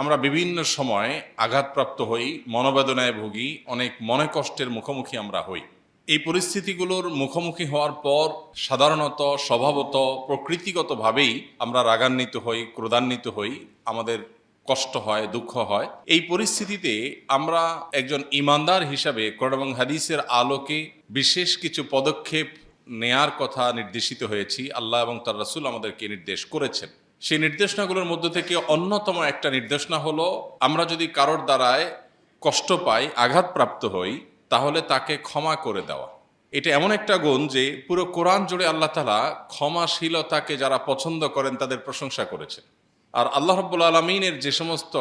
আমরা বিভিন্ন সময় আঘাতপ্রাপ্ত হই, মনোবেদনায় ভুগি, অনেক মনে কষ্টের মুখোমুখি আমরা হই। এই পরিস্থিতিগুলোর মুখোমুখি হওয়ার পর সাধারণত, স্বভাবত, প্রকৃতিগতভাবেই আমরা রাগান্বিত হই, ক্রোধান্বিত হই, আমাদের কষ্ট হয়, দুঃখ হয়। এই পরিস্থিতিতে আমরা একজন ইমানদার হিসাবে কোরআন এবং হাদিসের আলোকে বিশেষ কিছু পদক্ষেপ নেয়ার কথা নির্দেশিত হয়েছি। আল্লাহ এবং তার রাসুল আমাদেরকে নির্দেশ করেছেন। সেই নির্দেশনাগুলোর মধ্য থেকে অন্যতম একটা নির্দেশনা হলো, আমরা যদি কারোর দ্বারায় কষ্ট পাই, আঘাতপ্রাপ্ত হই, তাহলে তাকে ক্ষমা করে দেওয়া। এটা এমন একটা গুণ যে পুরো কোরআন জুড়ে আল্লাহ তালা ক্ষমাশীলতাকে যারা পছন্দ করেন, তাদের প্রশংসা করেছেন। আর আল্লাহ রব্বুল আলমিনের যে সমস্ত,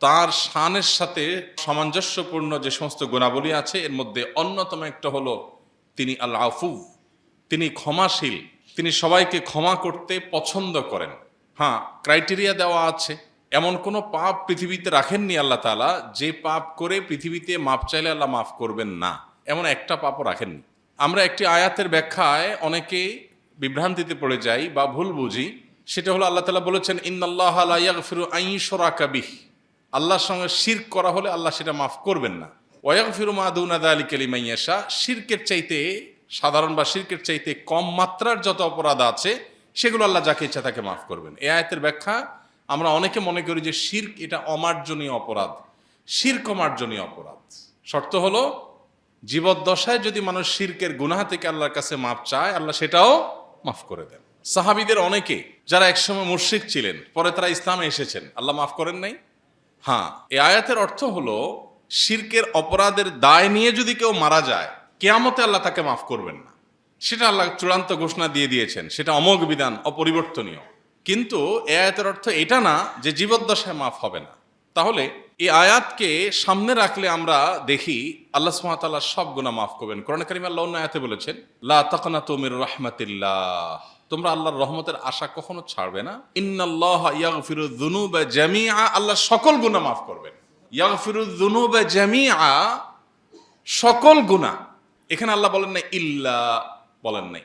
তার শানের সাথে সামঞ্জস্যপূর্ণ যে সমস্ত গুণাবলী আছে, এর মধ্যে অন্যতম একটা হলো, তিনি আল্লাহ আফুভ তিনি ক্ষমাশীল। তিনি সবাইকে ক্ষমা করতে পছন্দ করেন। হ্যাঁ ক্রাইটেরিয়া দেওয়া আছে। এমন কোনো পাপ পৃথিবীতে রাখেননি আল্লাহ তালা যে পাপ করে পৃথিবীতে মাপ চাইলে আল্লাহ মাফ করবেন না। এমন একটা পাপও রাখেননি। আমরা একটি আয়াতের ব্যাখ্যায় অনেকে বিভ্রান্তিতে পড়ে যাই বা ভুল বুঝি। সেটা হলো আল্লাহ তালা বলেছেন ইন্দাল্লাহ ফিরু আইসরা কাবিহ আল্লাহর সঙ্গে শির্ক করা হলে আল্লাহ সেটা মাফ করবেন না। ওয়াক ফিরু মাদুনাদা আলী কালিমাইয়াশা শির্কের চাইতে সাধারণ বা শির্কের চাইতে কম মাত্রার যত অপরাধ আছে সেগুলো আল্লাহ যাকে ইচ্ছা তাকে মাফ করবেন। এ আয়াতের ব্যাখ্যা আমরা অনেকে মনে করি যে শির্ক এটা অমার্জনীয় অপরাধ। শির্ক অমার্জনীয় অপরাধ। শর্ত হলো, জীবদ্দশায় যদি মানুষ শির্কের গুনাহ থেকে আল্লাহর কাছে মাপ চায়, আল্লাহ সেটাও মাফ করে দেন। সাহাবিদের অনেকে যারা একসময় মুর্শিক ছিলেন, পরে তারা ইসলামে এসেছেন, আল্লাহ মাফ করেন নাই? হ্যাঁ এই আয়াতের অর্থ হলো, শির্কের অপরাধের দায় নিয়ে যদি কেউ মারা যায়, কেয়ামতে আল্লাহ তাকে মাফ করবেন না। সেটা আল্লাহ চূড়ান্ত ঘোষণা দিয়ে দিয়েছেন। সেটা অমোঘ বিধান, অপরিবর্তনীয়। কিন্তু এ আয়াতের অর্থ এটা না যে জীবদ্দশায় মাফ হবে না। তাহলে এই আয়াতকে সামনে রাখলে আমরা দেখি আল্লাহ সুমাতাল্লাহ সব গুণা মাফ করবেন। কোরআন করিম আল্লাহ অন্য আয়াতে বলেছেন, লা তাকনা তুমির রহমাতিল্লাহ। তোমরা আল্লাহর রহমতের আশা কখনো ছাড়বে না। ইন্নাল্লাহ ইয়াগফিরু যুনুবা জামিআ। আল্লাহ সকল গুনাহ মাফ করবেন। ইয়াগফিরু যুনুবা জামিআ। সকল গুণা এখানে আল্লাহ বলেন না, ইল্লা বলেন নাই।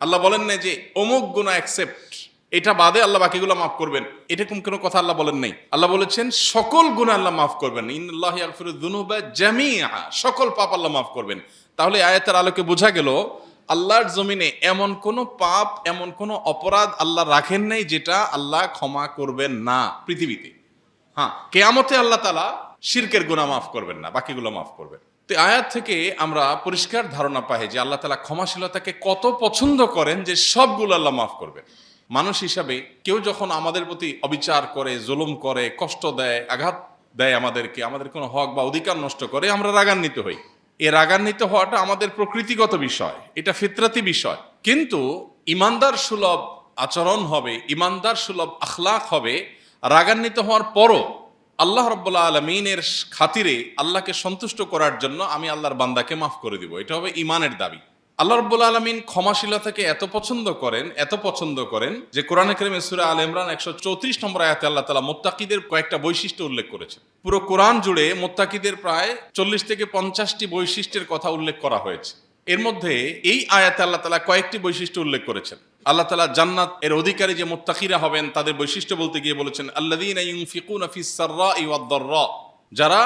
আল্লাহ বলেন নাই যে, অমুক গুণা অ্যাকসেপ্ট এটা বাদে আল্লাহ বাকিগুলো মাফ করবেন। এরকম কোনো কথা আল্লাহ বলেন নাই। আল্লাহ বলেছেন, সকল গুণা আল্লাহ মাফ করবেন। জামিআ, সকল পাপ আল্লাহ মাফ করবেন। তাহলে আয়াতের আলোকে বোঝা গেল, আল্লাহর জমিনে এমন কোন পাপ, এমন কোন অপরাধ আল্লাহ রাখেন নাই যেটা আল্লাহ ক্ষমা করবেন না পৃথিবীতে। হ্যাঁ কেয়ামতে আল্লাহ তালা শিরকের গুণা মাফ করবেন না, বাকিগুলো মাফ করবেন। তো আয়াত থেকে আমরা পরিষ্কার ধারণা পাই যে আল্লাহ তালা ক্ষমাশীলতাকে কত পছন্দ করেন যে সবগুলো আল্লাহ মাফ করবেন মানুষ হিসাবে কেউ যখন আমাদের প্রতি অবিচার করে, জুলুম করে, কষ্ট দেয়, আঘাত দেয় আমাদেরকে, আমাদের কোনো হক বা অধিকার নষ্ট করে, আমরা রাগান্বিত হই। এ রাগান্বিত হওয়াটা আমাদের প্রকৃতিগত বিষয়, এটা ফিতরাতি বিষয়। কিন্তু ইমানদার সুলভ আচরণ হবে, ইমানদার সুলভ আখলাক হবে, রাগান্বিত হওয়ার পরও আল্লাহ রব্বুল্লা আলমিনের খাতিরে আল্লাহকে সন্তুষ্ট করার জন্য আমি আল্লাহর বান্দাকে মাফ করে দিব। এটা হবে ইমানের দাবি। আল্লাহ রব্বুল আলমিন ক্ষমাশীলতাকে এত পছন্দ করেন, এত পছন্দ করেন যে কোরআনে করিম সুরা আল ইমরান একশো চৌত্রিশ নম্বর আয়াতে আল্লাহ তালা মোত্তাকিদের কয়েকটা বৈশিষ্ট্য উল্লেখ করেছেন। পুরো কোরআন জুড়ে মোত্তাকিদের প্রায় চল্লিশ থেকে পঞ্চাশটি বৈশিষ্ট্যের কথা উল্লেখ করা হয়েছে। এর মধ্যে এই আয়াতে আল্লাহ তালা কয়েকটি বৈশিষ্ট্য উল্লেখ করেছেন। আল্লাহ তালা জান্নাত এর অধিকারী যে মোত্তাকিরা হবেন, তাদের বৈশিষ্ট্য বলতে গিয়ে বলেছেন আল্লাদিন যারা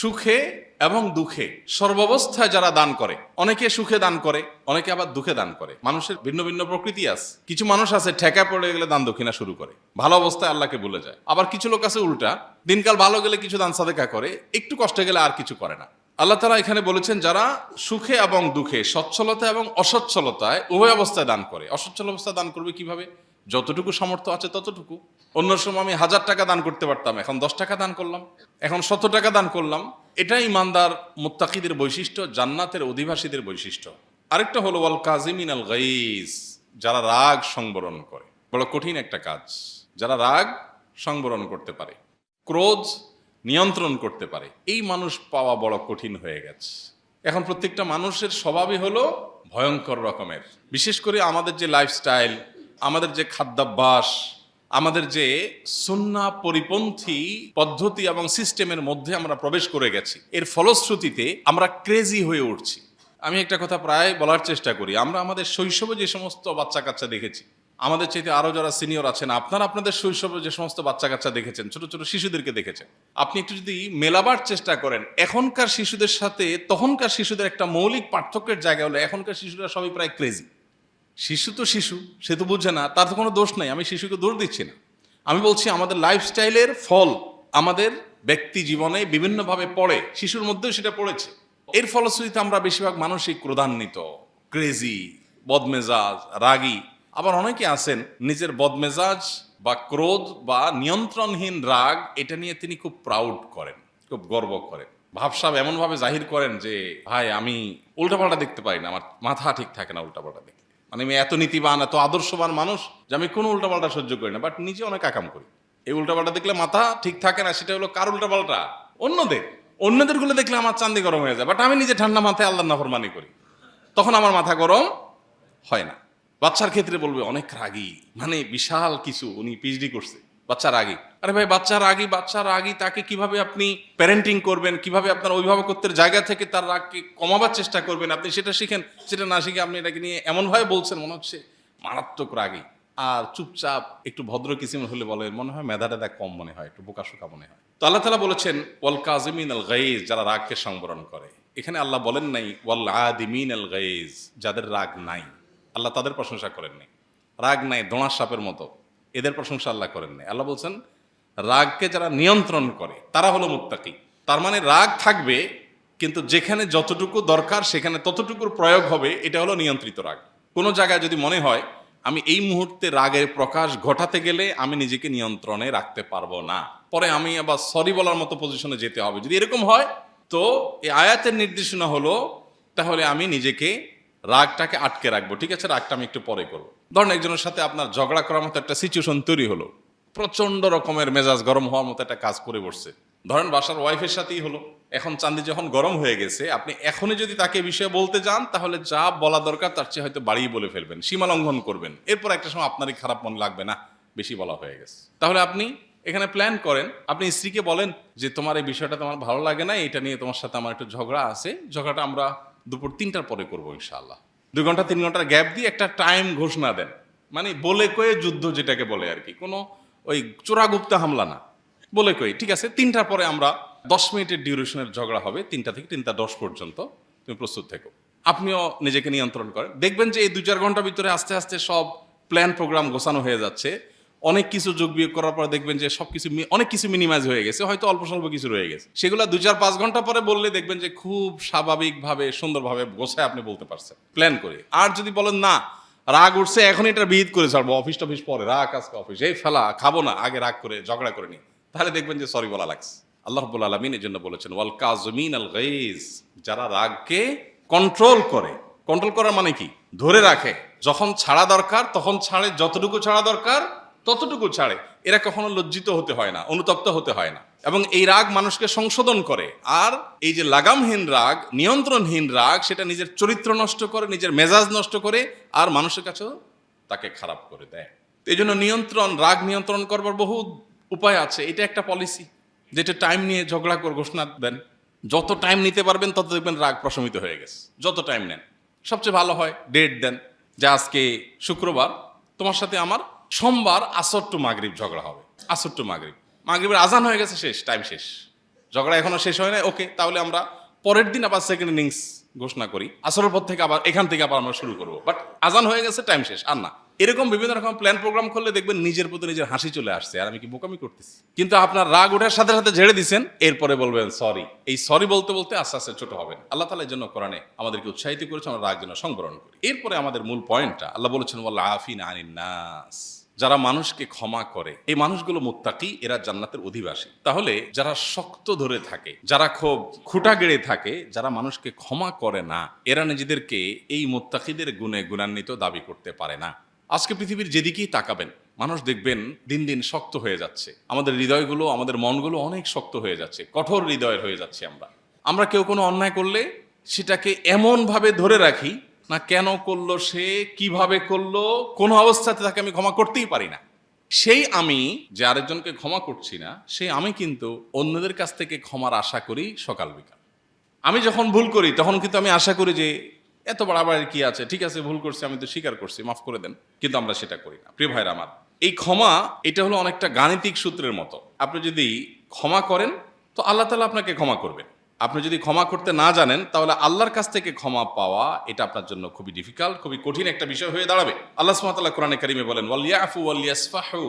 সুখে এবং দুঃখে, সর্বাবস্থায় যারা দান করে, অনেকে সুখে দান করে, অনেকে আবার দুঃখে দান করে। মানুষের ভিন্ন ভিন্ন প্রকৃতি আছে। কিছু মানুষ আছে, ঠেকা পড়ে গেলে দান দক্ষিণা শুরু করে। ভালো অবস্থায় আল্লাহকে বলে যায়। আবার কিছু লোক আছে উল্টা, দিনকাল ভালো গেলে কিছু দান সাদেকা করে, একটু কষ্ট গেলে আর কিছু করে না। আল্লাহ তালা এখানে বলেছেন, যারা সুখে এবং দুঃখে, সচ্ছলতা এবং অসচ্ছলতায় উভয় অবস্থায় দান করে। অসচ্ছল অবস্থায় দান করবে কীভাবে? যতটুকু সামর্থ্য আছে ততটুকু। অন্য সময় আমি হাজার টাকা দান করতে পারতাম, এখন দশ টাকা দান করলাম, এখন শত টাকা দান করলাম। এটা ইমানদার মুত্তাকিদের বৈশিষ্ট্য, জান্নাতের অধিবাসীদের বৈশিষ্ট্য। আরেকটা হলো, ওয়াল কাজিমিন আল গাইজ, যারা রাগ সংবরণ করে। বড় কঠিন একটা কাজ, যারা রাগ সংবরণ করতে পারে। ক্রোধ নিয়ন্ত্রণ করতে পারে। এই মানুষ পাওয়া বড় কঠিন হয়ে গেছে। এখন প্রত্যেকটা মানুষের স্বভাবই হলো ভয়ঙ্কর রকমের। বিশেষ করে আমাদের যে লাইফস্টাইল আমাদের যে খাদ্যাভ্যাস, আমাদের যে সুন্না পরিপন্থী পদ্ধতি এবং সিস্টেমের মধ্যে আমরা প্রবেশ করে গেছি। এর ফলশ্রুতিতে আমরা ক্রেজি হয়ে উঠছি। আমি একটা কথা প্রায় বলার চেষ্টা করি। আমরা আমাদের শৈশবে যে সমস্ত বাচ্চা কাচ্চা দেখেছি আমাদের চাইতে আরও যারা সিনিয়র আছেন, আপনারা আপনাদের শৈশবে যে সমস্ত বাচ্চা কাচ্চা দেখেছেন, ছোট ছোট শিশুদেরকে দেখেছেন, আপনি একটু যদি মেলাবার চেষ্টা করেন, এখনকার শিশুদের সাথে তখনকার শিশুদের একটা মৌলিক পার্থক্যের জায়গা হলো, এখনকার শিশুরা সবই প্রায় ক্রেজি শিশু তো শিশু, সে তো বুঝছে না, তার তো কোনো দোষ নাই, আমি শিশুকে দোষ দিচ্ছি না। আমি বলছি, আমাদের লাইফস্টাইলের ফল আমাদের ব্যক্তি জীবনে বিভিন্নভাবে পড়ে, শিশুর মধ্যেও সেটা পড়েছে। এর ফলশ্রুতিতে আমরা বেশিরভাগ মানসিক ক্রোধান্বিত ক্রেজি বদমেজাজ, রাগী আবার অনেকে আছেন, নিজের বদমেজাজ বা ক্রোধ বা নিয়ন্ত্রণহীন রাগ, এটা নিয়ে তিনি খুব প্রাউড করেন, খুব গর্ব করেন। ভাবসাব এমনভাবে জাহির করেন যে, ভাই, আমি উল্টাপাল্টা দেখতে পারি না, আমার মাথা ঠিক থাকে না উল্টাপাল্টা দেখতে। মানে আমি এত নীতিবান, এত আদর্শবান মানুষ যে আমি কোনো উল্টাপাল্টা সহ্য করি না, বাট নিজে অনেক আকাম করি। এই উল্টাপাল্টা দেখলে মাথা ঠিক থাকে না, সেটা হলো কার উল্টাপাল্টা? অন্যদের। অন্যদেরগুলো দেখলে আমার চান্দি গরম হয়ে যায়, বাট আমি নিজে ঠান্ডা মাথায় আল্লাহ নাফরমানি করি। তখন আমার মাথা গরম হয় না। বাচ্চার ক্ষেত্রে বলবে, অনেক রাগী। মানে বিশাল কিছু, উনি পিএইচডি করছে, বাচ্চা রাগী। আরে ভাই, বাচ্চা রাগী বাচ্চা রাগী, তাকে কীভাবে আপনি প্যারেন্টিং করবেন, কীভাবে আপনার অভিভাবকত্বের জায়গা থেকে তার রাগকে কমাবার চেষ্টা করবেন, আপনি সেটা শিখেন, সেটা না শিখে আপনি এটাকে নিয়ে এমনভাবে বলছেন, মনে হচ্ছে মারাত্মক রাগী। আর চুপচাপ, একটু ভদ্র কিসিম হলে বলে, মনে হয় মেধা টেধা কম মনে হয়, একটু বোকাশোকা মনে হয়। তো আল্লাহ তালা বলেছেন, ওয়াল কাজিমিন আল গাইজ যারা রাগকে সংবরণ করে। এখানে আল্লাহ বলেন নাই, ওয়াল আদিমিন আল গাইজ যাদের রাগ নাই। আল্লাহ তাদের প্রশংসা করেননি রাগ নাই দোঁড়ার সাপের মতো। এদের প্রশংসা আল্লাহ করেননি আল্লাহ বলছেন, রাগকে যারা নিয়ন্ত্রণ করে, তারা হলো মুত্তাকি। তার মানে রাগ থাকবে, কিন্তু যেখানে যতটুকু দরকার, সেখানে ততটুকুর প্রয়োগ হবে, এটা হলো নিয়ন্ত্রিত রাগ। কোনো জায়গায় যদি মনে হয়, আমি এই মুহূর্তে রাগের প্রকাশ ঘটাতে গেলে আমি নিজেকে নিয়ন্ত্রণে রাখতে পারব না। পরে আমি আবার সরি বলার মতো পজিশনে যেতে হবে। যদি এরকম হয়, তো এই আয়াতের নির্দেশনা হলো, তাহলে আমি নিজেকে রাগটাকে আটকে রাখব, ঠিক আছে? রাগটা আমি একটু পরে করব। ধরুন একজনের সাথে আপনার ঝগড়া করার মতো একটা সিচুয়েশন তৈরি হলো প্রচণ্ড রকমের মেজাজ গরম হওয়ার মতো একটা কাজ করে বসছে। ধরেন বাসার ওয়াইফের সাথেই হলো, এখন চান্দি যখন গরম হয়ে গেছে, আপনি এখনই যদি তাকে বিষয়ে বলতে যান, তাহলে যা বলা দরকার তার চেয়ে হয়তো বাড়িয়ে বলে ফেলবেন, সীমা লঙ্ঘন করবেন। এরপর একটা সময় আপনারই খারাপ মন লাগবে না বেশি বলা হয়ে গেছে। তাহলে আপনি এখানে প্ল্যান করেন, আপনি স্ত্রীকে বলেন যে, তোমার এই বিষয়টা তোমার ভালো লাগে না, এটা নিয়ে তোমার সাথে আমার একটু ঝগড়া আছে। ঝগড়াটা আমরা দুপুর তিনটার পরে করব ইনশাআল্লাহ। দুই ঘণ্টা, তিন ঘণ্টার গ্যাপ দিয়ে একটা টাইম ঘোষণা দেন। মানে বলে কয়ে যুদ্ধ যেটাকে বলে আর কি। কোনো ওই চোরাগুপ্তা হামলা না। বলে কই ঠিক আছে, তিনটার পরে আমরা দশ মিনিটের ডিউরেশনের ঝগড়া হবে, তিনটা থেকে তিনটা দশ পর্যন্ত। তুমি প্রস্তুত থেকো। আপনিও নিজেকে নিয়ন্ত্রণ করেন। দেখবেন যে এই দু চার ঘণ্টার ভিতরে আস্তে আস্তে সব প্ল্যান, প্রোগ্রাম গোছানো হয়ে যাচ্ছে। অনেক কিছু যোগ বিয়োগ করার পর দেখবেন যে সব কিছু অনেক কিছু মিনিমাইজ হয়ে গেছে, হয়তো অল্প স্বল্প কিছু রয়ে গেছে। সেগুলো দু চার পাঁচ ঘণ্টা পরে বললে দেখবেন যে খুব স্বাভাবিকভাবে, সুন্দরভাবে গোছায় আপনি বলতে পারছেন। প্ল্যান করে। আর যদি বলেন, না, রাগ উঠছে এখন এটা বিহিত করে ছাড়বো অফিস টফিস পরে, রাগ আজকে অফিস এই ফেলা, খাব না, আগে রাগ করে, ঝগড়া করে নি তাহলে দেখবেন যে সরি বলা লাগছে। আল্লাহ রব্বুল আলমিন এর জন্য বলেছেন, ওয়াল কাজমিন আল গাইজ যারা রাগকে কন্ট্রোল করে। কন্ট্রোল করার মানে কি? ধরে রাখে। যখন ছাড়া দরকার, তখন ছাড়ে যতটুকু ছাড়া দরকার ততটুকু ছাড়ে, এরা কখনো লজ্জিত হতে হয় না, অনুতপ্ত হতে হয় না। এবং এই রাগ মানুষকে সংশোধন করে। আর এই যে লাগামহীন রাগ, নিয়ন্ত্রণহীন রাগ, সেটা নিজের চরিত্র নষ্ট করে, নিজের মেজাজ নষ্ট করে, আর মানুষের কাছেও তাকে খারাপ করে দেয়। এই জন্য নিয়ন্ত্রণ, রাগ নিয়ন্ত্রণ করবার বহু উপায় আছে। এটা একটা পলিসি যেটা টাইম নিয়ে ঝগড়া করে ঘোষণা দেন। যত টাইম নিতে পারবেন, তত দেখবেন রাগ প্রশমিত হয়ে গেছে। যত টাইম নেন। সবচেয়ে ভালো হয় ডেট দেন। যে আজকে শুক্রবার, তোমার সাথে আমার সোমবার আসর টু মাগরিব ঝগড়া হবে। আসর টু মাগরিব। মাগরিবের আজান হয়ে গেছে, শেষ টাইম শেষ। ঝগড়া এখনও শেষ হয় না ওকে তাহলে আমরা পরের দিন আবার সেকেন্ড ইনিংস ঘোষণা করি। আসরের পর থেকে আবার, এখান থেকে আবার আমরা শুরু করব। বাট আজান হয়ে গেছে টাইম শেষ, আর না। এরকম বিভিন্ন রকম প্ল্যান প্রোগ্রাম করলে দেখবেন নিজের প্রতি নিজের হাসি চলে আসছে। আর আমি কি বোকামি করতেছি? কিন্তু আপনার রাগ ওঠার সাথে সাথে ঝেড়ে দিচ্ছেন এরপরে বলবেন সরি এই সরি বলতে বলতে আস্তে আস্তে ছোট হবেন। আল্লাহ তালা জন্য কোরআনে আমাদেরকে উৎসাহিত করেছে, আমরা রাগ যেন সংবরণ করি। এরপরে আমাদের মূল পয়েন্টটা, আল্লাহ বলেছেন ওয়াল্লাহ আফিন আনিন নাস। যারা মানুষকে ক্ষমা করে, এই মানুষগুলো মুত্তাকি, এরা জান্নাতের অধিবাসী। তাহলে যারা শক্ত ধরে থাকে, যারা খুব খুঁটা গেড়ে থাকে, যারা মানুষকে ক্ষমা করে না, এরা নিজেদেরকে এই মুত্তাকিদের গুণে গুণান্বিত দাবি করতে পারে না। আজকে পৃথিবীর যেদিকেই তাকাবেন, মানুষ দেখবেন দিন দিন শক্ত হয়ে যাচ্ছে। আমাদের হৃদয়গুলো, আমাদের মনগুলো অনেক শক্ত হয়ে যাচ্ছে, কঠোর হৃদয়ের হয়ে যাচ্ছে আমরা। আমরা কেউ কোনো অন্যায় করলে সেটাকে এমনভাবে ধরে রাখি, না কেন করল সে, কীভাবে করল, কোন অবস্থাতে তাকে আমি ক্ষমা করতেই পারি না। সেই আমি যে আরেকজনকে ক্ষমা করছি না, সেই আমি কিন্তু অন্যদের কাছ থেকে ক্ষমার আশা করি সকাল বিকাল। আমি যখন ভুল করি, তখন কিন্তু আমি আশা করি যে এত বাড়াবাড়ি কি আছে? ঠিক আছে, ভুল করছি, আমি তো স্বীকার করছি, মাফ করে দেন, কিন্তু আমরা সেটা করি না। প্রিয় ভাইরা আমার, এই ক্ষমা, এটা হলো অনেকটা গাণিতিক সূত্রের মতো। আপনি যদি ক্ষমা করেন, তো আল্লাহ তালা আপনাকে ক্ষমা করবেন। আপনি যদি ক্ষমা করতে না জানেন, তাহলে আল্লাহর কাছ থেকে ক্ষমা পাওয়া, এটা আপনার জন্য খুবই ডিফিকাল্ট খুবই কঠিন একটা বিষয় হয়ে দাঁড়াবে। আল্লাহ সুমাতাল্লাহ কোরআনে কারিমে বলেন ওয়ালিয়াফু ওয়ালিয়াসফাহু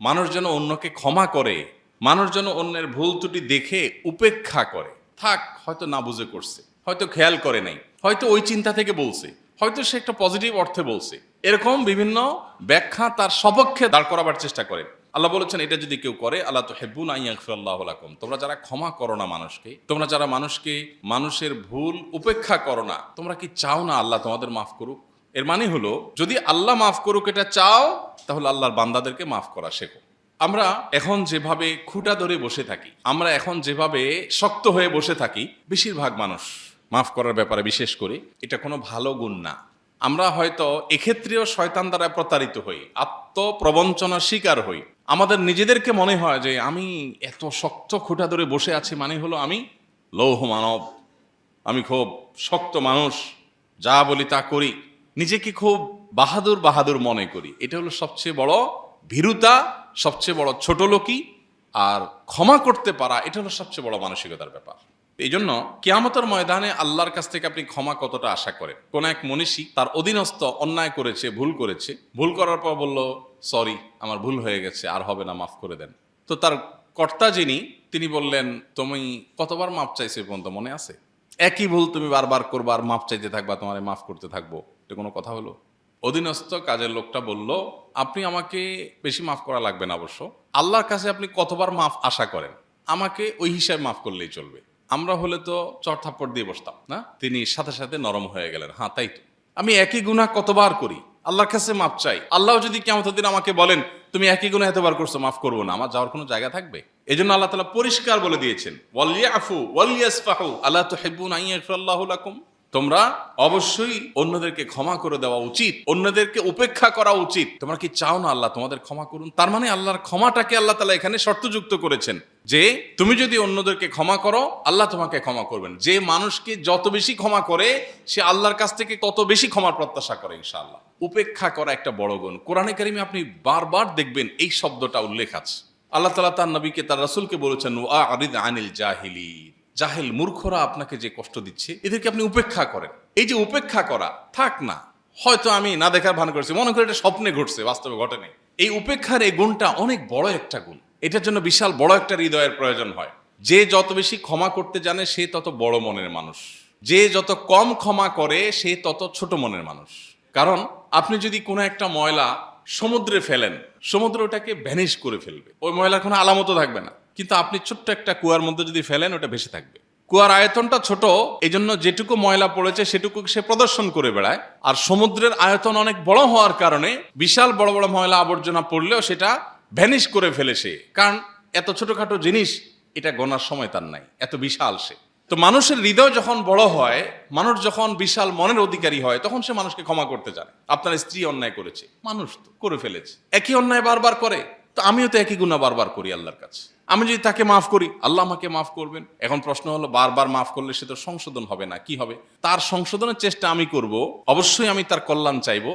মানুষ যেন অন্যকে ক্ষমা করে, মানুষ যেন অন্যের ভুল ত্রুটি দেখে উপেক্ষা করে। থাক, হয়তো না বুঝে করছে, হয়তো খেয়াল করে নাই। হয়তো ওই চিন্তা থেকে বলছে, হয়তো সে একটা পজিটিভ অর্থে বলছে। এরকম বিভিন্ন ব্যাখ্যা তার সপক্ষে দাঁড় করাবার চেষ্টা করে। আল্লাহ বলেছেন, এটা যদি কেউ করে আল্লাহ তো হেব্বুন আইয়াকফিরাল্লাহ লাকুম। তোমরা যারা ক্ষমা করো না মানুষকে, তোমরা যারা মানুষকে মানুষের ভুল উপেক্ষা করো না, তোমরা কি চাও না আল্লাহ তোমাদের মাফ করুক? এর মানে হলো, যদি আল্লাহ মাফ করুক এটা চাও, তাহলে আল্লাহর বান্দাদেরকে মাফ করা শেখো। আমরা এখন যেভাবে খুঁটা ধরে বসে থাকি, আমরা এখন যেভাবে শক্ত হয়ে বসে থাকি, বেশিরভাগ মানুষ মাফ করার ব্যাপারে বিশেষ করে, এটা কোনো ভালো গুণ না। আমরা হয়তো এক্ষেত্রেও শয়তান দ্বারা প্রতারিত হই, আত্মপ্রবঞ্চনার শিকার হই। আমাদের নিজেদেরকে মনে হয় যে, আমি এত শক্ত খুঁটা ধরে বসে আছি মানে হলো আমি লৌহ মানব। আমি খুব শক্ত মানুষ, যা বলি তা করি। নিজেকে খুব বাহাদুর বাহাদুর মনে করি। এটা হলো সবচেয়ে বড় ভীরুতা, সবচেয়ে বড় ছোট লোকই, আর ক্ষমা করতে পারা, এটা হলো সবচেয়ে বড় মানসিকতার ব্যাপার। এই জন্য কেয়ামতের ময়দানে আল্লাহর কাছ থেকে আপনি ক্ষমা কতটা আশা করেন? কোন এক মনীষী তার অধীনস্থ অন্যায় করেছে, ভুল করেছে। ভুল করার পর বলল, সরি, আমার ভুল হয়ে গেছে, আর হবে না, মাফ করে দেন। তো তার কর্তা যিনি, তিনি বললেন, তুমি কতবার মাপ চাইছে পর্যন্ত? মনে আছে? একই ভুল তুমি বারবার করবা, আর মাপ চাইতে থাকবা, তোমার মাফ করতে থাকব। এটা কোনো কথা হলো? অধীনস্থ কাজের লোকটা বলল, আপনি আমাকে বেশি মাফ করা লাগবে না অবশ্য। আল্লাহর কাছে আপনি কতবার মাফ আশা করেন? আমাকে ওই হিসাবে মাফ করলেই চলবে। আমরা হলে তো চর থাপ্পড় দিয়ে বসতাম, না? তিনি সাথে সাথে নরম হয়ে গেলেন। হ্যাঁ তাই তো। আমি একই গুণা কতবার করি? আল্লাহর কাছে মাপ চাই। আল্লাহ যদি কেমন দিন আমাকে বলেন, তুমি একই গুণা এতবার করছ, মাফ করব না। আমার যাওয়ার কোনো জায়গা থাকবে? এই জন্য আল্লাহ তালা পরিষ্কার বলে দিয়েছেন ওয়ালিয়া আফু আল্লাহ তো হেব্বুন আইয়াল্লাহু লাকুম? তোমরা অবশ্যই অন্যদেরকে ক্ষমা করে দেওয়া উচিত, অন্যদেরকে উপেক্ষা করা উচিত। তোমরা কি চাও না আল্লাহ তোমাদের ক্ষমা করুন? তার মানে আল্লাহর ক্ষমাটাকে আল্লাহ তালা এখানে শর্তযুক্ত করেছেন যে, তুমি যদি অন্যদেরকে ক্ষমা করো, আল্লাহ তোমাকে ক্ষমা করবেন। যে মানুষকে যত বেশি ক্ষমা করে, সে আল্লাহর কাছ থেকে তত বেশি ক্ষমার প্রত্যাশা করে ইনশাআল্লাহ। উপেক্ষা করা একটা বড় গুণ। কোরআনে কারিমে আপনি বারবার দেখবেন এই শব্দটা উল্লেখ আছে। আল্লাহ তালা তার নবীকে, তার রাসূলকে বলেছেন আনিল জাহিলি জাহেল মূর্খরা আপনাকে যে কষ্ট দিচ্ছে, এদেরকে আপনি উপেক্ষা করেন। এই যে উপেক্ষা করা, থাক না, হয়তো আমি না দেখার ভান করেছি, মনে করি এটা স্বপ্নে ঘটছে, বাস্তবে ঘটেনি। এই উপেক্ষার এই গুণটা অনেক বড় একটা গুণ। এটার জন্য বিশাল বড় একটা হৃদয়ের প্রয়োজন হয়। যে যত বেশি ক্ষমা করতে জানে, সে তত বড় মনের মানুষ। যে যত কম ক্ষমা করে, সে তত ছোট মনের মানুষ। কারণ আপনি যদি কোনো একটা ময়লা সমুদ্রে ফেলেন, সমুদ্র ওটাকে ভ্যানিশ করে ফেলবে। ওই ময়লার কোনো আলামতও থাকবে না। কিন্তু আপনি ছোট্ট একটা কুয়ার মধ্যে যদি ফেলেন, ওটা ভেসে থাকবে। কুয়ার আয়তনটা ছোট এই জন্য যেটুকু ময়লা পড়েছে সেটুকু সে প্রদর্শন করে বেড়ায়। আর সমুদ্রের আয়তন অনেক বড় হওয়ার কারণে বিশাল বড় বড় ময়লা আবর্জনা পড়লেও সেটা ভ্যানিশ করে ফেলে সে। কারণ এত ছোটখাটো জিনিস, এটা গোনার সময় তার নাই, এত বিশাল সে। তো মানুষের হৃদয় যখন বড় হয়, মানুষ যখন বিশাল মনের অধিকারী হয়, তখন সে মানুষকে ক্ষমা করতে চায় আপনার স্ত্রী অন্যায় করেছে, মানুষ তো করে ফেলেছে। একই অন্যায় বারবার করে। তো আমিও তো একই গুণা বারবার করি আল্লাহর কাছে। আমি যদি তাকে মাফ করি, আল্লাহ আমাকে মাফ করবেন। এখন প্রশ্ন হলো, বারবার মাফ করলে সে তো সংশোধন হবে না, কি হবে? তার সংশোধনের চেষ্টা আমি করব, অবশ্যই আমি তার কল্যাণ চাইব।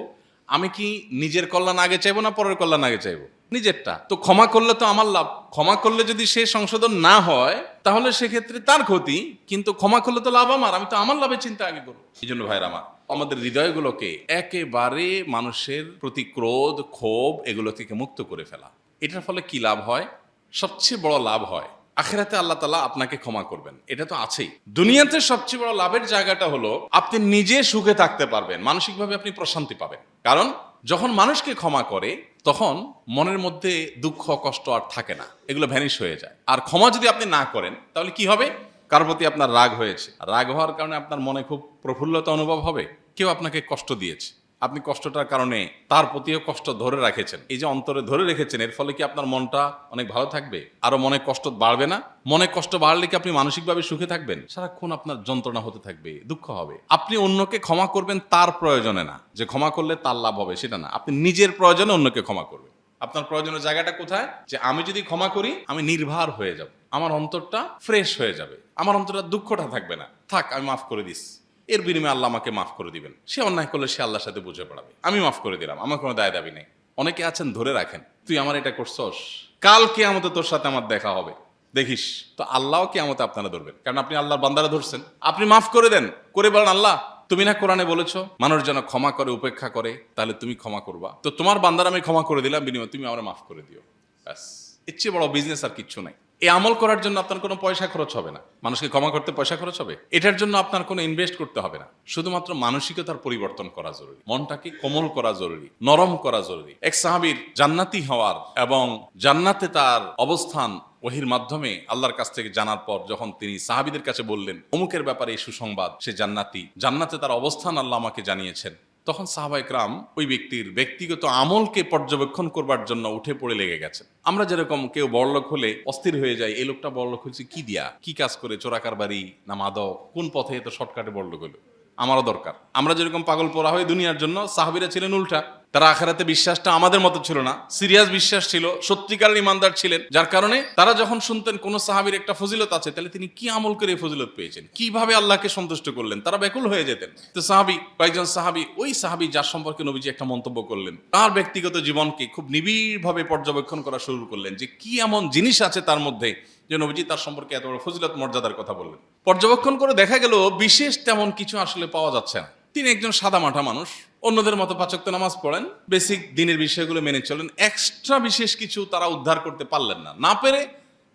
আমি কি নিজের কল্যাণ আগে চাইব না পরের কল্যাণ আগে চাইব? নিজেরটা। তো ক্ষমা করলে তো আমার লাভ। ক্ষমা করলে যদি সে সংশোধন না হয়, তাহলে সেক্ষেত্রে তার ক্ষতি। কিন্তু ক্ষমা করলে তো লাভ আমার। আমি তো আমার লাভের চিন্তা আগে করব। এই জন্য ভাইরা আমার, আমাদের হৃদয়গুলোকে একেবারে মানুষের প্রতি ক্রোধ, ক্ষোভ, এগুলো থেকে মুক্ত করে ফেলা। এটার ফলে কি লাভ হয়? সবচেয়ে বড় লাভ হয়, আখেরাতে আল্লাহ তালা আপনাকে ক্ষমা করবেন। এটা তো আছেই। দুনিয়াতে সবচেয়ে বড় লাভের জায়গাটা হলো, আপনি নিজে সুখে থাকতে পারবেন, মানসিকভাবে আপনি প্রশান্তি পাবেন। কারণ, যখন মানুষকে ক্ষমা করে, তখন মনের মধ্যে দুঃখ, কষ্ট আর থাকে না। এগুলো ভ্যানিশ হয়ে যায়। আর ক্ষমা যদি আপনি না করেন, তাহলে কি হবে? কার প্রতি আপনার রাগ হয়েছে। রাগ হওয়ার কারণে আপনার মনে খুব প্রফুল্লতা অনুভব হবে। কেউ আপনাকে কষ্ট দিয়েছে। আপনি কষ্টটার কারণে তার প্রতিও কষ্ট ধরে রাখেছেন। এই যে অন্তরে ধরে রেখেছেন, এর ফলে কি আপনার মনটা অনেক ভালো থাকবে? আরও মনে কষ্ট বাড়বে না? মনে কষ্ট বাড়লে কি আপনি মানসিকভাবে সুখে থাকবেন? সারাক্ষণ আপনার যন্ত্রণা হতে থাকবে, দুঃখ হবে। আপনি অন্যকে ক্ষমা করবেন তার প্রয়োজনে না। যে ক্ষমা করলে তার লাভ হবে সেটা না। আপনি নিজের প্রয়োজনে অন্যকে ক্ষমা করবেন। আপনার প্রয়োজনের জায়গাটা কোথায়? যে আমি যদি ক্ষমা করি, আমি নির্ভার হয়ে যাব। আমার অন্তরটা ফ্রেশ হয়ে যাবে। আমার অন্তরটা দুঃখটা থাকবে না। থাক, আমি মাফ করে দিস। এর বিনিময়ে আল্লাহ আমাকে মাফ করে দিবেন। সে অন্যায় করলে সে আল্লাহর সাথে বুঝে পড়াবে। আমি মাফ করে দিলাম, আমার কোনো দায় দাবি নেই। অনেকে আছেন, ধরে রাখেন, তুই আমার এটা করছস? কাল কে আমাদের তোর সাথে আমার দেখা হবে। দেখিস, তো আল্লাহ কে আমাতে আপনারা ধরবেন। কারণ আপনি আল্লাহর বান্দারা ধরছেন। আপনি মাফ করে দেন, করে বলেন, আল্লাহ, তুমি না কোরআনে বলেছ, মানুষ যেন ক্ষমা করে, উপেক্ষা করে, তাহলে তুমি ক্ষমা করবা। তো তোমার বান্দারা আমি ক্ষমা করে দিলাম, বিনিময়ে তুমি আমার মাফ করে দিও। ব্যাস। এর চেয়ে বড় বিজনেস আর কিচ্ছু নাই। এই আমল করার জন্য আপনার কোনো পয়সা খরচ হবে না। মানুষকে ক্ষমা করতে পয়সা খরচ হবে। এটার জন্য আপনার কোনো ইনভেস্ট করতে হবে না। শুধুমাত্র মানসিকতার পরিবর্তন করা জরুরি। মনটাকে কোমল করা জরুরি। নরম করা জরুরি। এক সাহাবীর জান্নাতি হওয়ার এবং জান্নাতে তার অবস্থান ওহির মাধ্যমে আল্লাহর কাছ থেকে জানার পর যখন তিনি সাহাবিদের কাছে বললেন, অমুকের ব্যাপারে এই সুসংবাদ, সে জান্নাতি। জান্নাতে তার অবস্থান আল্লাহ আমাকে জানিয়েছেন। তখন সাহাবাই ক্রাম ওই ব্যক্তির ব্যক্তিগত আমলকে পর্যবেক্ষণ করবার জন্য উঠে পড়ে লেগে গেছে আমরা যেরকম কেউ বড়লোক হলে অস্থির হয়ে যায় এই লোকটা বড়লোক হয়েছে, কি দিয়া? কি কাজ করে? চোরাকার বাড়ি না মাদক? কোন পথে এত শর্টকাটে বড়লোক হলো? আমারও দরকার। আমরা যেরকম পাগল পড়া হয় দুনিয়ার জন্য সাহাবিরা ছিলেন উল্টা। তারা আখেরাতে বিশ্বাসটা আমাদের মতো ছিল না। সিরিয়াস বিশ্বাস ছিল সত্যিকার ইমানদার ছিলেন। যার কারণে তারা যখন শুনতেন কোন সাহাবির একটা ফজিলত আছে, তাহলে তিনি কি আমল করে ফজিলত পেয়েছেন? কীভাবে আল্লাহকে সন্তুষ্ট করলেন? তারা ব্যাকুল হয়ে যেতেন। তো সাহাবি, কয়েকজন সাহাবি, ওই সাহাবি যার সম্পর্কে নবীজি একটা মন্তব্য করলেন, তার ব্যক্তিগত জীবনকে খুব নিবিড়ভাবে পর্যবেক্ষণ করা শুরু করলেন যে কি এমন জিনিস আছে তার মধ্যে যে নবীজি তার সম্পর্কে এত বড় ফজিলত মর্যাদার কথা বললেন। পর্যবেক্ষণ করে দেখা গেল, বিশেষ তেমন কিছু আসলে পাওয়া যাচ্ছে না। তিনি একজন সাদা মাঠা মানুষ, অন্যদের মতো পাচক্ত নামাজ পড়েন, বেসিক দিনের বিষয়গুলো মেনে চলেন, এক্সট্রা বিশেষ কিছু তারা উদ্ধার করতে পারলেন না। না পেরে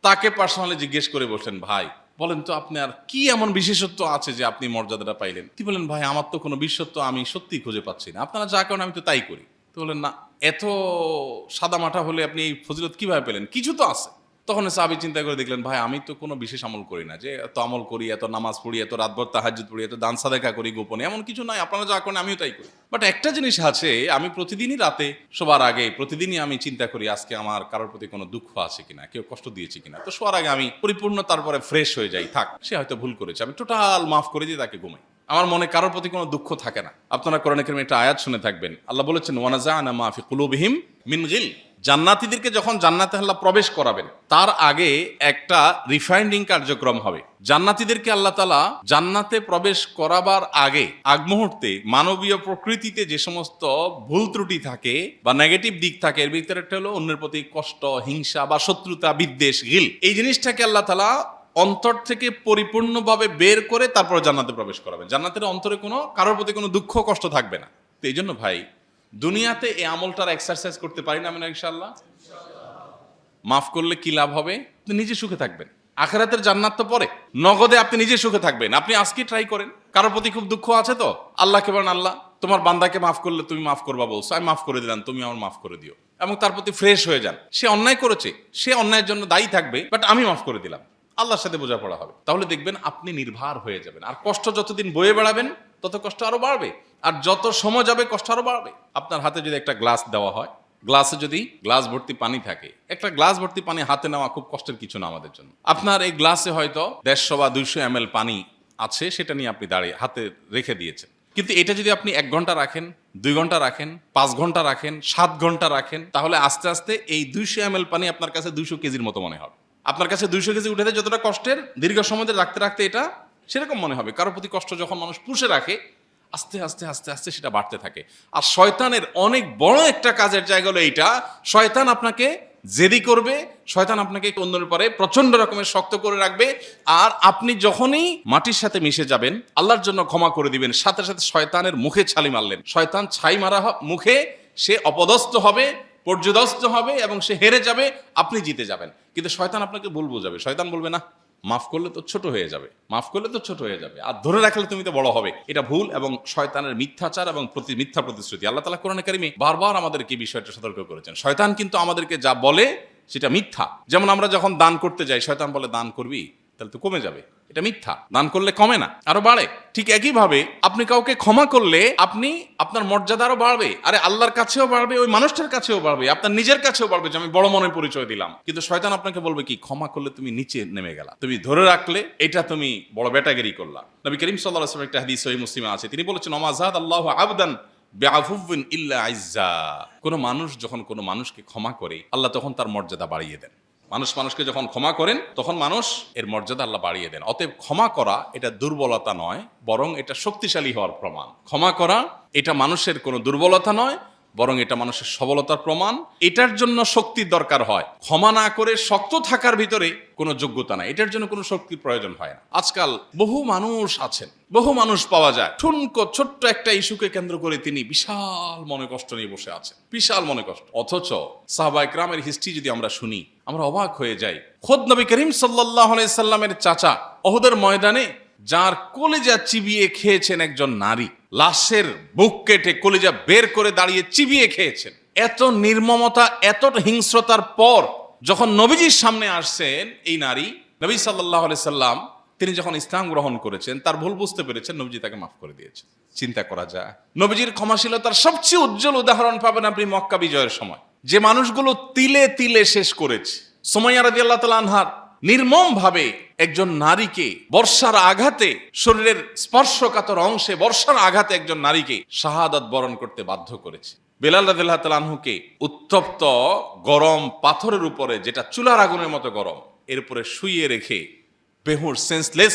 তাকে পার্সোনালি জিজ্ঞেস করে বসলেন, ভাই, বলেন তো আপনি আর কি এমন বিশেষত্ব আছে যে আপনি মর্যাদাটা পাইলেন? তিনি বলেন ভাই, আমার তো কোনো বিশেষত্ব আমি সত্যিই খুঁজে পাচ্ছি না। আপনারা যা করেন আমি তো তাই করি। তো বলেন না, এত সাদা মাঠা হলে আপনি এই ফজিলত কীভাবে পেলেন? কিছু তো আছে। তখন সাহাবি চিন্তা করে দেখলেন, ভাই, আমি তো কোনো বিশেষ আমল করি না যে, এত আমল করি, এত নামাজ পড়ি, এত রাতভর তাহাজুদ পড়ি, এত দান সাদেকা করি গোপনে। এমন কিছু নাই, আপনারা যা করেন আমিও তাই করি। বাট একটা জিনিস আছে, আমি প্রতিদিনই রাতে শোবার আগে, প্রতিদিনই আমি চিন্তা করি, আজকে আমার কারোর প্রতি কোনো দুঃখ আছে কিনা, কেউ কষ্ট দিয়েছে কিনা। তো শোয়ার আগে আমি পরিপূর্ণ, তারপরে ফ্রেশ হয়ে যাই, থাক, সে হয়তো ভুল করেছে। আমি টোটাল মাফ করে দিয়ে তাকে ঘুমাই। আমার মনে কারোর প্রতি কোনো দুঃখ থাকে না। আপনারা কোরআন একটা আয়াত শুনে থাকবেন। আল্লাহ বলেছেন ওয়ানাজা আনা মাফি কুলুবহিম মিন গিল। জান্নাতীদেরকে যখন জান্নাতে আল্লাহ প্রবেশ করাবেন, তার আগে একটা রিফাইন্ডিং কার্যক্রম হবে। জান্নাতীদেরকে আল্লাহ তালা জান্নাতে প্রবেশ করাবার আগে, আগ মুহূর্তে মানবীয় প্রকৃতিতে যে সমস্ত ভুল ত্রুটি থাকে বা নেগেটিভ দিক থাকে, এর ভিতরে একটা হলো অন্যের প্রতি কষ্ট, হিংসা বা শত্রুতা, বিদ্বেষ গিল এই জিনিসটাকে আল্লাহ তালা অন্তর থেকে পরিপূর্ণভাবে বের করে তারপর জান্নাতে প্রবেশ করাবেন। জান্নাতের অন্তরে কোনো, কারোর প্রতি কোনো দুঃখ, কষ্ট থাকবে না। তো এই জন্য ভাই দুনিয়াতে এই আমলটার এক্সারসাইজ করতে পারি না আমরা ইনশাল্লাহ মাফ করলে কি লাভ হবে? নিজে সুখে থাকবেন। আখেরাতের জান্নাত তো পরে। নগদে আপনি নিজে সুখে থাকবেন। আপনি আজকে ট্রাই করেন। কারোর প্রতি খুব দুঃখ আছে তো? আল্লাহকে বলেন, আল্লাহ, তোমার বান্দাকে মাফ করলে তুমি মাফ করবা বলছো। আমি মাফ করে দিলাম, তুমি আমার মাফ করে দিও। এবং তার প্রতি ফ্রেশ হয়ে যান। সে অন্যায় করেছে। সে অন্যায়ের জন্য দায়ী থাকবে বাট আমি মাফ করে দিলাম। আল্লাহর সাথে বোঝাপড়া হবে। তাহলে দেখবেন আপনি নির্ভার হয়ে যাবেন। আর কষ্ট যতদিন বয়ে বেড়াবেন, তত কষ্ট আরও বাড়বে। আর যত সময় যাবে, কষ্ট আরও বাড়বে। আপনার হাতে যদি একটা গ্লাস দেওয়া হয়, গ্লাসে যদি গ্লাস ভর্তি পানি থাকে, একটা গ্লাস ভর্তি পানি হাতে নেওয়া খুব কষ্টের কিছু না আমাদের জন্য। আপনার এই গ্লাসে হয়তো দেড়শো বা দুইশো এম পানি আছে, সেটা নিয়ে আপনি দাঁড়িয়ে হাতে রেখে দিয়েছেন। কিন্তু এটা যদি আপনি এক ঘণ্টা রাখেন, দুই ঘণ্টা রাখেন, পাঁচ ঘণ্টা রাখেন, সাত ঘণ্টা রাখেন, তাহলে আস্তে আস্তে এই দুইশো এম পানি আপনার কাছে দুইশো কেজির মতো মনে হবে। আপনার কাছে দুইশো কেজি উঠে দেয় যতটা কষ্টের, দীর্ঘ সময় রাখতে রাখতে এটা সেরকম মনে হবে। কারোর প্রতি কষ্ট যখন মানুষ পুষে রাখে আস্তে আস্তে আস্তে আস্তে সেটা বাড়তে থাকে। আর শয়তানের অনেক বড় একটা কাজের জায়গা হলো এইটা, শয়তান আপনাকে জেদি করবে, শয়তান আপনাকে অন্যের পরে প্রচণ্ড রকমের শক্ত করে রাখবে, আর আপনি যখনই মাটির সাথে মিশে যাবেন, আল্লাহর জন্য ক্ষমা করে দিবেন, সাথে সাথে শয়তানের মুখে ছালি মারলেন। শয়তান ছাই মারা মুখে সে অপদস্থ হবে, পর্যদস্ত হবে এবং সে হেরে যাবে, আপনি জিতে যাবেন। কিন্তু শয়তান আপনাকে ভুল বোঝাবে। শয়তান বলবে, না মাফ করলে তো ছোট হয়ে যাবে, মাফ করলে তো ছোট হয়ে যাবে। আর ধরে রাখলে তুমি তো বড় হবে। এটা ভুল এবং শয়তানের মিথ্যাচার এবং প্রতি মিথ্যা প্রতিশ্রুতি। আল্লাহ তালা কোরআন কারিমে বারবার আমাদেরকে বিষয়টা সতর্ক করেছেন। শয়তান কিন্তু আমাদেরকে যা বলে, সেটা মিথ্যা। যেমন আমরা যখন দান করতে যাই, শয়তান বলে, দান করবি? তাহলে তো কমে যাবে। এটা মিথ্যা। দান করলে কমে না। আরও বাড়ে। ঠিক একইভাবে আপনি কাউকে ক্ষমা করলে আপনি আপনার মর্যাদা আরও বাড়বে। আরে আল্লাহর কাছেও বাড়বে, ওই মানুষটার কাছেও বাড়বে, আপনার নিজের কাছেও বাড়বে, যে আমি বড় মনে পরিচয় দিলাম। কিন্তু শয়তান আপনাকে বলবে কি, ক্ষমা করলে তুমি নিচে নেমে গেলা। তুমি ধরে রাখলে, এটা তুমি বড় বেটাগেরি করলা। নবী করিম সাল্লাহ আসলাম একটা হাদিস সহি মুসলিমে আছে। তিনি বলেছেন নমাজাদ আল্লাহ আবদান ইল্লা আইজা কোনো মানুষ যখন কোনো মানুষকে ক্ষমা করে, আল্লাহ তখন তার মর্যাদা বাড়িয়ে দেন। মানুষ মানুষকে যখন ক্ষমা করেন, তখন মানুষ এর মর্যাদা আল্লাহ বাড়িয়ে দেন। অতএব ক্ষমা করা এটা দুর্বলতা নয়, বরং এটা শক্তিশালী হওয়ার প্রমাণ। ক্ষমা করা এটা মানুষের কোনো দুর্বলতা নয় বরং এটা মানুষের সবলতার প্রমাণ। এটার জন্য শক্তির দরকার হয়। ক্ষমা না করে শক্ত থাকার ভিতরে কোনো যোগ্যতা নাই। এটার জন্য কোনো শক্তির প্রয়োজন হয় না। আজকাল বহু মানুষ আছেন, বহু মানুষ পাওয়া যায়। ঠুনকো ছোট্ট একটা ইস্যুকে কেন্দ্র করে তিনি বিশাল মনে কষ্ট নিয়ে বসে আছেন। বিশাল মনে কষ্ট। অথচ সাহবাই গ্রামের হিস্ট্রি যদি আমরা শুনি, আমরা অবাক হয়ে যাই। খোদ নবী করিম সাল্লাহ সাল্লামের চাচা অহুদের ময়দানে, যার কলেজা চিবিয়ে খেয়েছেন একজন নারী। লাশের বুক কেটে কলেজা বের করে দাঁড়িয়ে চিবিয়ে খেয়েছেন। এত নির্মমতা, এত হিংস্রতার পর যখন নবীজির সামনে আসছেন এই নারী, নবী সাল্লাহ সাল্লাম, তিনি যখন ইসলাম গ্রহণ করেছেন, তার ভুল বুঝতে পেরেছেন, নবীজি তাকে মাফ করে দিয়েছেন। চিন্তা করা যায়। নবীজির ক্ষমাশীলতার সবচেয়ে উজ্জ্বল উদাহরণ পাবেন আপনি মক্কা বিজয়ের সময়। যে মানুষগুলো তিলে তিলে শেষ করেছে। সময় রাজি আল্লাহ তালা আনহার নির্মম ভাবে একজন নারীকে বর্ষার আঘাতে শরীরের স্পর্শকাতর অংশে বর্ষার আঘাতে একজন নারীকে শাহাদাত বরণ করতে বাধ্য করেছে। বেলাল রাদিল্লাহ তালাহুকে উত্তপ্ত গরম পাথরের উপরে, যেটা চুলার আগুনের মতো গরম এরপরে শুইয়ে রেখে বেহুর সেন্সলেস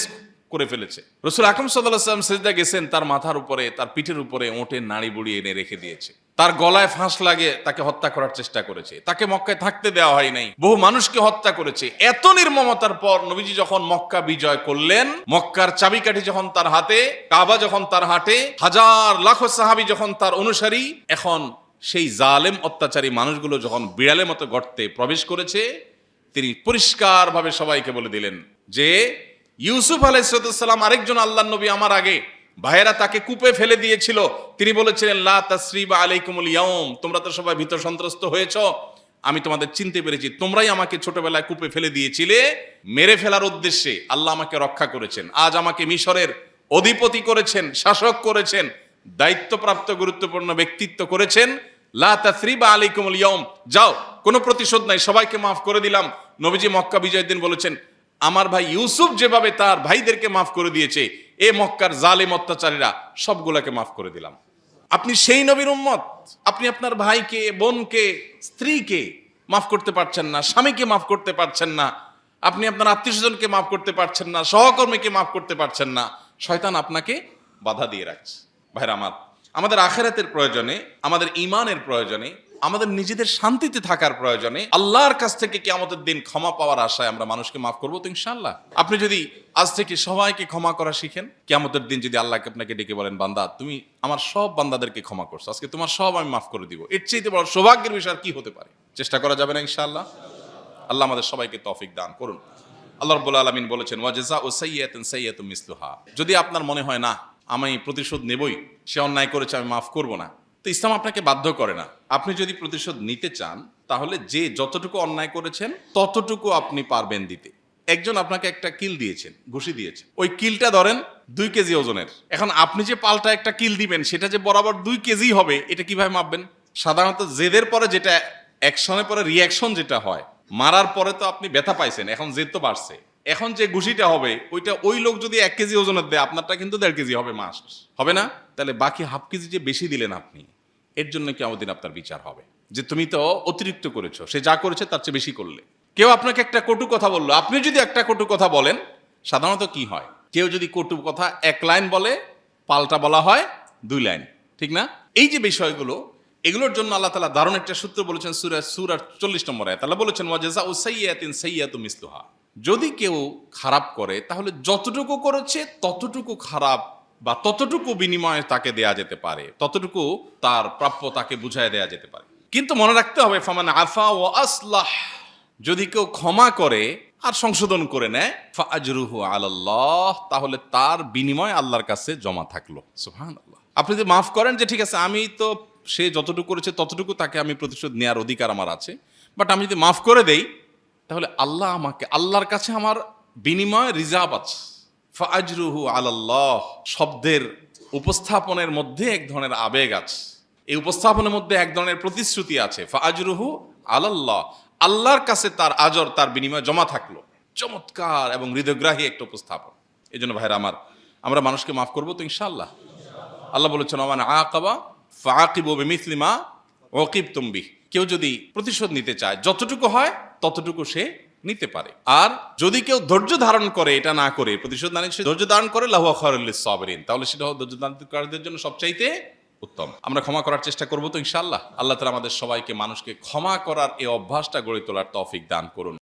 করে ফেলেছে। রসুল আকরম সাল্লাম সেজদা গেছেন, তার মাথার উপরে, তার পিঠের উপরে ওঁটের নাড়ি বুড়ি এনে রেখে দিয়েছে। তার গলায় ফাঁস লাগে, তাকে হত্যা করার চেষ্টা করেছে। তাকে মক্কায় থাকতে দেওয়া হয় নাই। বহু মানুষকে হত্যা করেছে। এত নির্মমতার পর নবীজি যখন মক্কা বিজয় করলেন, মক্কার চাবিকাঠি যখন তার হাতে, কাবা যখন তার হাতে হাজার লাখো সাহাবি যখন তার অনুসারী, এখন সেই জালেম অত্যাচারী মানুষগুলো যখন বিড়ালের মতো গর্তে প্রবেশ করেছে, তিনি পরিষ্কারভাবে সবাইকে বলে দিলেন যে ইউসুফ আলাইসালাম আরেকজন আল্লাহ নবী আমার আগে। ভাইয়েরা তাকে কূপে ফেলে দিয়েছিল। তিনি বলেছিলেন, লা তাসরিবা আলাইকুমুল ইয়াউম, তোমরা তো সবাই ভীত সন্ত্রস্ত হয়েছ। আমি তোমাদের চিনতে পেরেছি, তোমরাই আমাকে ছোটবেলায় কূপে ফেলে দিয়েছিলে। মেরে ফেলার উদ্দেশ্যে আল্লাহ আমাকে রক্ষা করেছেন। আজ আমাকে মিশরের অধিপতি করেছেন, শাসক করেছেন, দায়িত্বপ্রাপ্ত গুরুত্বপূর্ণ ব্যক্তিত্ব করেছেন। লা তাসরিবা আলাইকুমুল ইয়াউম, যাও, কোনো প্রতিশোধ নাই, সবাইকে মাফ করে দিলাম। নবীজি মক্কা বিজয়ের দিন বলেছেন আমার ভাই ইউসুফ যেভাবে তার ভাইদেরকে মাফ করে দিয়েছে, এ মক্কার জালেম অত্যাচারীরা সবগুলাকে মাফ করে দিলাম। আপনি সেই নবীর উম্মত? আপনি আপনার ভাইকে, বোনকে, স্ত্রীকে মাফ করতে পারছেন না, স্বামীকে মাফ করতে পারছেন না, আপনি আপনার আত্মীয় স্বজনকে মাফ করতে পারছেন না, সহকর্মীকে মাফ করতে পারছেন না, শয়তান আপনাকে বাধা দিয়ে রাখছে। ভাইরা আমার আমাদের আখেরাতের প্রয়োজনে, আমাদের ইমানের প্রয়োজনে, আমাদের নিজেদের শান্তিতে থাকার প্রয়োজনে আল্লাহর কাছ থেকে কেমতের দিন ক্ষমা পাওয়ার আশায় আমরা মানুষকে মাফ করব তো ইনশাল্লাহ আপনি যদি আজ থেকে সবাইকে ক্ষমা করা শিখেন কেমতের দিন যদি আল্লাহকে আপনাকে ডেকে বলেন, বান্দা, তুমি আমার সব বান্দাদেরকে ক্ষমা করছ, আজকে তোমার সব আমি মাফ করে দিব। এর চেয়ে বড় সৌভাগ্যের বিষয় আর কি হতে পারে? চেষ্টা করা যাবে না ইনশাআল্লাহ? আল্লাহ আমাদের সবাইকে তফিক দান করুন। আল্লাহ রব্বুল আলমিন বলেছেন ওয়াজেজা ও সৈয়াতুন সৈয়াতুম মিসলুহা। যদি আপনার মনে হয়, না আমি প্রতিশোধ নেবই, সে অন্যায় করেছে, আমি মাফ করব না। তো ইসলাম আপনাকে বাধ্য করে না। আপনি যদি প্রতিশোধ নিতে চান, তাহলে যে যতটুকু অন্যায় করেছেন, ততটুকু আপনি পারবেন দিতে। একজন আপনাকে একটা কিল দিয়েছেন, ঘুষি দিয়েছেন। ওই কিলটা ধরেন দুই কেজি ওজনের। এখন আপনি যে পাল্টা একটা কিল দিবেন, সেটা যে বরাবর দুই কেজি হবে, এটা কীভাবে মাপবেন? সাধারণত জেদের পরে যেটা, অ্যাকশনের পরে রিয়াকশন যেটা হয়, মারার পরে তো আপনি ব্যথা পাইছেন, এখন জেদ তো বাড়ছে। এখন যে ঘুষিটা হবে, ওইটা ওই লোক যদি এক কেজি ওজনের দেয়, আপনারটা কিন্তু দেড় কেজি হবে মাস। হবে না? তাহলে বাকি হাফ কেজি যে বেশি দিলেন আপনি, এর জন্য কি আমাদের আপনার বিচার হবে। যে তুমি তো অতিরিক্ত করেছ, সে যা করেছে তার চেয়ে বেশি করলে। কেউ আপনাকে একটা কটু কথা বলল, আপনি যদি একটা কটু কথা বলেন, সাধারণত কি হয়? কেউ যদি কটু কথা এক লাইন বলে, পাল্টা বলা হয়, দুই লাইন। ঠিক না? এই যে বিষয়গুলো, এগুলোর জন্য আল্লাহ তালা দারুণ একটা সূত্র বলেছেন সুরা সুরার চল্লিশ নম্বর আয় তাহলে বলেছেন ওয়াজেজা ও সাইয়াতিন সাইয়াতু মিসলুহা। যদি কেউ খারাপ করে, তাহলে যতটুকু করেছে, ততটুকু খারাপ বা ততটুকু বিনিময়ে তাকে দেয়া যেতে পারে, ততটুকু তার প্রাপ্য তাকে বুঝায় দেয়া যেতে পারে। কিন্তু মনে রাখতে হবে, ফামান আফা ও আসলাহ, যদি কেউ ক্ষমা করে আর সংশোধন করে নেয় ফাজরুহু আলাল্লাহ, তাহলে তার বিনিময় আল্লাহর কাছে জমা থাকল। সুহান আল্লাহ আপনি যদি মাফ করেন যে, ঠিক আছে, আমি তো সে যতটুকু করেছে, ততটুকু তাকে আমি প্রতিশোধ নেওয়ার অধিকার আমার আছে, বাট আমি যদি মাফ করে দেই তাহলে আল্লাহ আমাকে, আল্লাহর কাছে আমার বিনিময় রিজার্ভ আছে। ফাজরুহু আলাল্লাহ, শব্দের উপস্থাপনের মধ্যে এক ধরনের আবেগ আছে। এই উপস্থাপনের মধ্যে এক ধরনের প্রতিশ্রুতি আছে। ফাজরুহু আলাল্লাহ, আল্লাহর কাছে তার আজর, তার বিনিময় জমা থাকল। চমৎকার এবং হৃদয়গ্রাহী একটা উপস্থাপন। এই জন্য ভাইরা আমার, আমরা মানুষকে মাফ করব তো ইনশাআল্লাহ। আল্লাহ বলেছেন ওমান আকাবা ফাকিব ও বেমিসলিমা ওকিব তুম্বি কেউ যদি প্রতিশোধ নিতে চায়, যতটুকু হয় ততটুকু সে নিতে পারে। আর যদি কেউ ধৈর্য ধারণ করে এটা না করে, প্রতিশোধ না সে ধৈর্য ধারণ করে লাহুয়া খরুল্লিস সাবরিন তাহলে সেটা ধৈর্য ধারণকারীদের জন্য সবচাইতে উত্তম। আমরা ক্ষমা করার চেষ্টা করব তো ইনশাল্লাহ আল্লাহ তালা আমাদের সবাইকে মানুষকে ক্ষমা করার এই অভ্যাসটা গড়ে তোলার তৌফিক দান করুন।